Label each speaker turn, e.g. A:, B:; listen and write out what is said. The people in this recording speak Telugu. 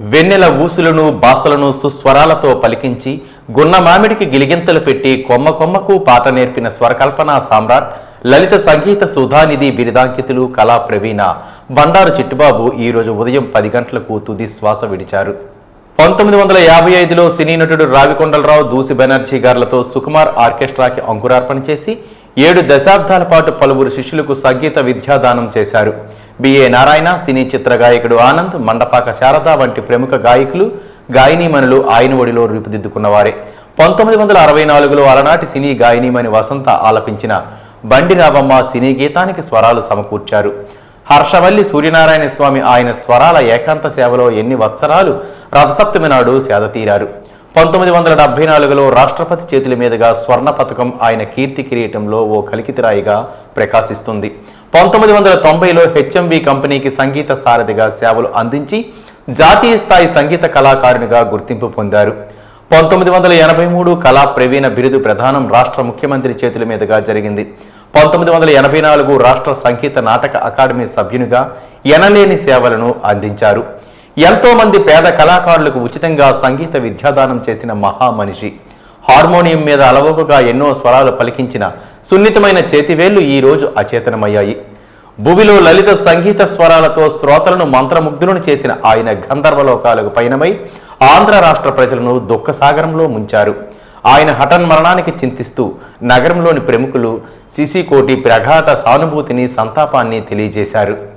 A: వెన్నెల ఊసులను బాసలను సుస్వరాలతో పలికించి గున్న మామిడికి గిలిగింతలు పెట్టి కొమ్మ కొమ్మకు పాట నేర్పిన స్వరకల్పన సామ్రాట్ లలిత సంగీత సుధానిధి బిరుదాంకితులు కళా ప్రవీణ బండారు చిట్టుబాబు ఈరోజు ఉదయం పది గంటలకు తుది శ్వాస విడిచారు. పంతొమ్మిది వందల యాభై ఐదులో సినీ నటుడు రావికొండలరావు దూసి బెనర్జీ గారులతో సుకుమార్ ఆర్కెస్ట్రాకి అంకురార్పణ చేసి ఏడు దశాబ్దాల పాటు పలువురు శిష్యులకు సంగీత విద్యాదానం చేశారు. బిఏ నారాయణ సినీ చిత్ర గాయకుడు ఆనంద్ మండపాక శారద వంటి ప్రముఖ గాయకులు గాయనీమణులు ఆయన ఒడిలో రూపుదిద్దుకున్నవారే పంతొమ్మిది వందల అరవై నాలుగులో అలనాటి సినీ గాయనీమణి వసంత ఆలపించిన బండి రావమ్మ సినీ గీతానికి స్వరాలు సమకూర్చారు. హర్షవల్లి సూర్యనారాయణ స్వామి ఆయన స్వరాల ఏకాంత సేవలో ఎన్ని వత్సరాలు రథసప్తమి నాడు సేదతీరారు తీరారు. పంతొమ్మిది వందల డెబ్బై నాలుగులో రాష్ట్రపతి చేతుల మీదుగా స్వర్ణ పథకం ఆయన కీర్తి కిరీటంలో ఓ కలికితిరాయిగా ప్రకాశిస్తుంది. పంతొమ్మిది వందల తొంభైలో హెచ్ఎంవి కంపెనీకి సంగీత సారథిగా సేవలు అందించి జాతీయ స్థాయి సంగీత కళాకారునిగా గుర్తింపు పొందారు. పంతొమ్మిది వందల ఎనభై మూడు కళా ప్రవీణ బిరుదు ప్రధానం రాష్ట్ర ముఖ్యమంత్రి చేతుల మీదుగా జరిగింది. పంతొమ్మిది వందల ఎనభై నాలుగు రాష్ట్ర సంగీత నాటక అకాడమీ సభ్యునిగా ఎనలేని సేవలను అందించారు. ఎంతోమంది పేద కళాకారులకు ఉచితంగా సంగీత విద్యాదానం చేసిన మహామనిషి. హార్మోనియం మీద అలవోకగా ఎన్నో స్వరాలు పలికించిన సున్నితమైన చేతివేళ్ళు ఈ రోజు అచేతనమయ్యాయి. భూమిలో లలిత సంగీత స్వరాలతో శ్రోతలను మంత్రముగ్ధులను చేసిన ఆయన గంధర్వలోకాలకు పయనమై ఆంధ్ర రాష్ట్ర ప్రజలను దుఃఖసాగరంలో ముంచారు. ఆయన హఠన్మరణానికి చింతిస్తూ నగరంలోని ప్రముఖులు సిసికోటి ప్రగాఢ సానుభూతిని సంతాపాన్ని తెలియజేశారు.